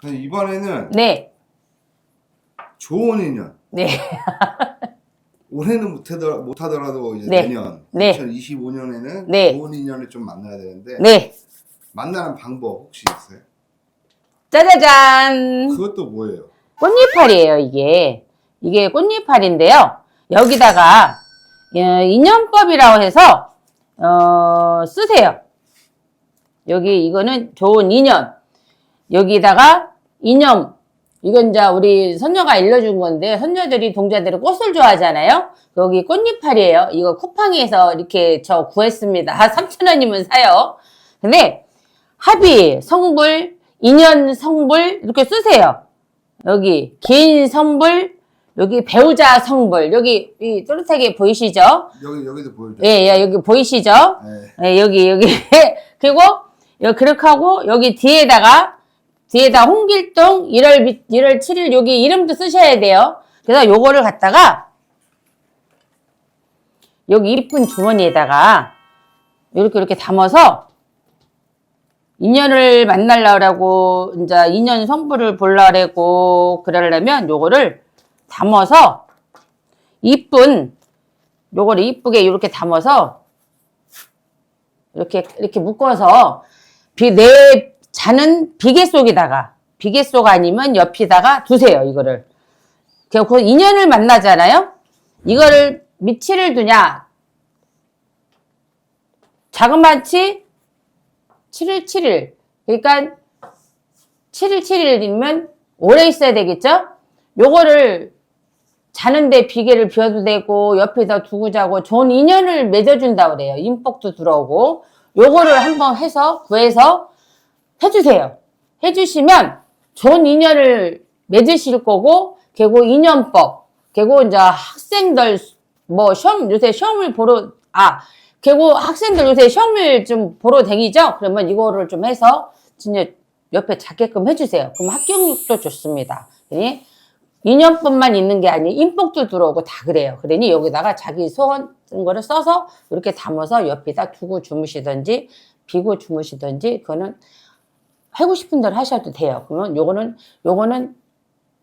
그래서 이번에는 네, 좋은 인연. 네, 올해는 못하더라, 못하더라도 이제 네. 내년 네. 2025년에는 네. 좋은 인연을 좀 만나야 되는데 네. 만나는 방법 혹시 있어요? 짜자잔! 그것도 뭐예요? 꽃잎알이에요, 이게. 이게 꽃잎알인데요. 여기다가, 어, 인연법이라고 해서, 어, 쓰세요. 여기, 이거는 좋은 인연. 여기다가, 인연. 이건 이제 우리 선녀가 일러준 건데, 선녀들이 동자들이 꽃을 좋아하잖아요? 여기 꽃잎알이에요. 이거 쿠팡에서 이렇게 저 구했습니다. 3,000원이면 사요. 근데, 합의, 성불, 인연 성불, 이렇게 쓰세요. 여기 긴 성불, 여기 배우자 성불, 여기 이 또렷하게 보이시죠? 여기 여기도 보여줘. 예, 예, 여기 보이시죠? 네. 예, 여기 여기 그리고 여기 그렇게 하고 여기 뒤에다가 뒤에다 홍길동 1월 미- 1월 7일 여기 이름도 쓰셔야 돼요. 그래서 요거를 갖다가 여기 이쁜 주머니에다가 이렇게 이렇게 담아서 인연을 만나려고 이제 인연 성부를 보려고 그러려면 요거를 담아서 이쁜 요거를 이쁘게 이렇게 담아서 이렇게 이렇게 묶어서 비, 내 자는 비계 속에다가 비계 속 아니면 옆에다가 두세요 이거를. 그그 인연을 만나잖아요? 이거를 밑치를 두냐? 자그마치 7일 7일. 그러니까 7일 7일이면 오래 있어야 되겠죠? 요거를 자는데 비계를 비워도 되고 옆에다 두고 자고 좋은 인연을 맺어준다 그래요. 인복도 들어오고 요거를 한번 해서 구해서 해주세요. 해주시면 좋은 인연을 맺으실 거고 그리고 인연법 그리고 이제 학생들 뭐 시험 요새 시험을 보러 아 그리고 학생들 요새 시험을 좀 보러 다니죠. 그러면 이거를 좀 해서 진짜 옆에 잡게끔 해주세요. 그럼 합격률도 좋습니다. 예? 인연뿐만 있는 게 아니고 인복도 들어오고 다 그래요. 그러니 여기다가 자기 소원 쓴 거를 써서 이렇게 담아서 옆에다 두고 주무시든지 비고 주무시든지 그거는 하고 싶은 대로 하셔도 돼요. 그러면 요거는 요거는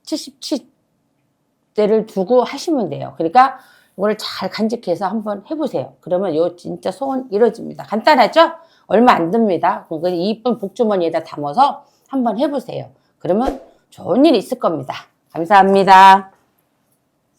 77대를 두고 하시면 돼요. 그러니까 이거를 잘 간직해서 한번 해보세요. 그러면 요 진짜 소원 이루어집니다. 간단하죠? 얼마 안 듭니다. 그거 이쁜 복주머니에다 담아서 한번 해보세요. 그러면 좋은 일 있을 겁니다. 감사합니다.